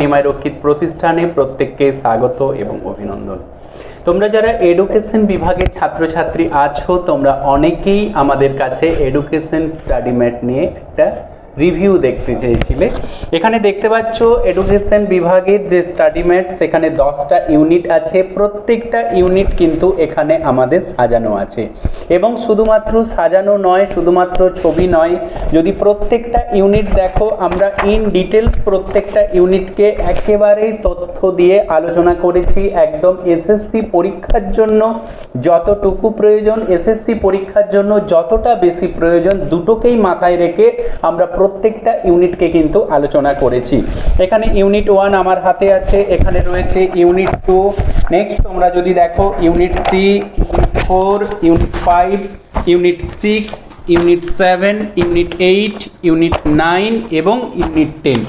নিমাই রক্ষিত প্রতিষ্ঠানে প্রত্যেককে স্বাগত এবং অভিনন্দন। তোমরা যারা এডুকেশন বিভাগের ছাত্রছাত্রী আছো, তোমরা অনেকেই আমাদের কাছে এডুকেশন স্টাডি ম্যাট নিয়ে একটা রিভিউ দেখতে চেয়েছিলে। এখানে দেখতে পাচ্ছ এডুকেশন বিভাগের যে স্টাডি সেখানে দশটা ইউনিট আছে। প্রত্যেকটা ইউনিট কিন্তু এখানে আমাদের সাজানো আছে। এবং শুধুমাত্র সাজানো নয়, শুধুমাত্র ছবি নয়, যদি প্রত্যেকটা ইউনিট দেখো, আমরা ইন ডিটেলস প্রত্যেকটা ইউনিটকে একেবারেই তথ্য দিয়ে আলোচনা করেছি। একদম এসএসসি পরীক্ষার জন্য যতটুকু প্রয়োজন, এসএসসি পরীক্ষার জন্য যতটা বেশি প্রয়োজন, দুটোকেই মাথায় রেখে আমরা প্রত্যেকটা ইউনিটকে কিন্তু আলোচনা করেছি। এখানে ইউনিট ওয়ান আমার হাতে আছে, এখানে রয়েছে ইউনিট টু। নেক্সট তোমরা যদি দেখো, unit three, unit four, unit five, unit six, unit seven, unit eight, unit nine এবং ইউনিট টেন।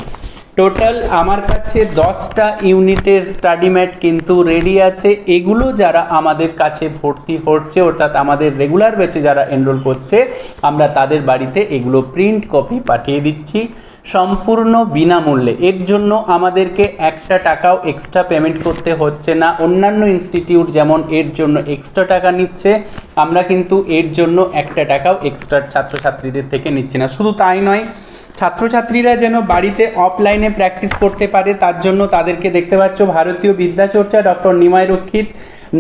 টোটাল আমার কাছে দশটা ইউনিটের স্টাডি ম্যাট কিন্তু রেডি আছে। এগুলো যারা আমাদের কাছে ভর্তি হচ্ছে, অর্থাৎ আমাদের রেগুলার ব্যাচে যারা এনরোল করছে, আমরা তাদের বাড়িতে এগুলো প্রিন্ট কপি পাঠিয়ে দিচ্ছি। সম্পূর্ণ বিনামূল্যে। এর জন্য আমাদেরকে একটা টাকাও এক্সট্রা পেমেন্ট করতে হচ্ছে না। অন্যান্য ইনস্টিটিউট যেমন এর জন্য এক্সট্রা টাকা নিচ্ছে, আমরা কিন্তু এর জন্য একটা টাকাও এক্সট্রা ছাত্রছাত্রীদের থেকে নিচ্ছি না। শুধু তাই নয় ছাত্রছাত্রীরা যেন বাড়িতে অফলাইনে প্র্যাকটিস করতে পারে, তার জন্য তাদেরকে দেখতে পাচ্ছ ভারতীয় বিদ্যাচর্চা ডক্টর নিমাই রক্ষিত,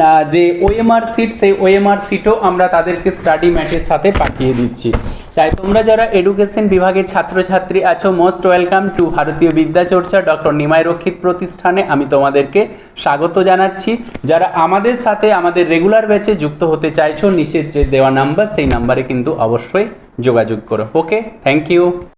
না, যে ওএমআর সিট সেই ওএমআর সিটও আমরা তাদেরকে স্টাডি ম্যাটের সাথে পাঠিয়ে দিচ্ছি। তাই তোমরা যারা এডুকেশন বিভাগের ছাত্রছাত্রী আছো মোস্ট ওয়েলকাম টু ভারতীয় বিদ্যাচর্চা ডক্টর নিমাই রক্ষিত প্রতিষ্ঠানে। আমি তোমাদেরকে স্বাগত জানাচ্ছি। যারা আমাদের সাথে, আমাদের রেগুলার ব্যাচে যুক্ত হতে চাইছো, নিচের যে দেওয়া নাম্বার সেই নাম্বারে কিন্তু অবশ্যই যোগাযোগ করো। Okay thank you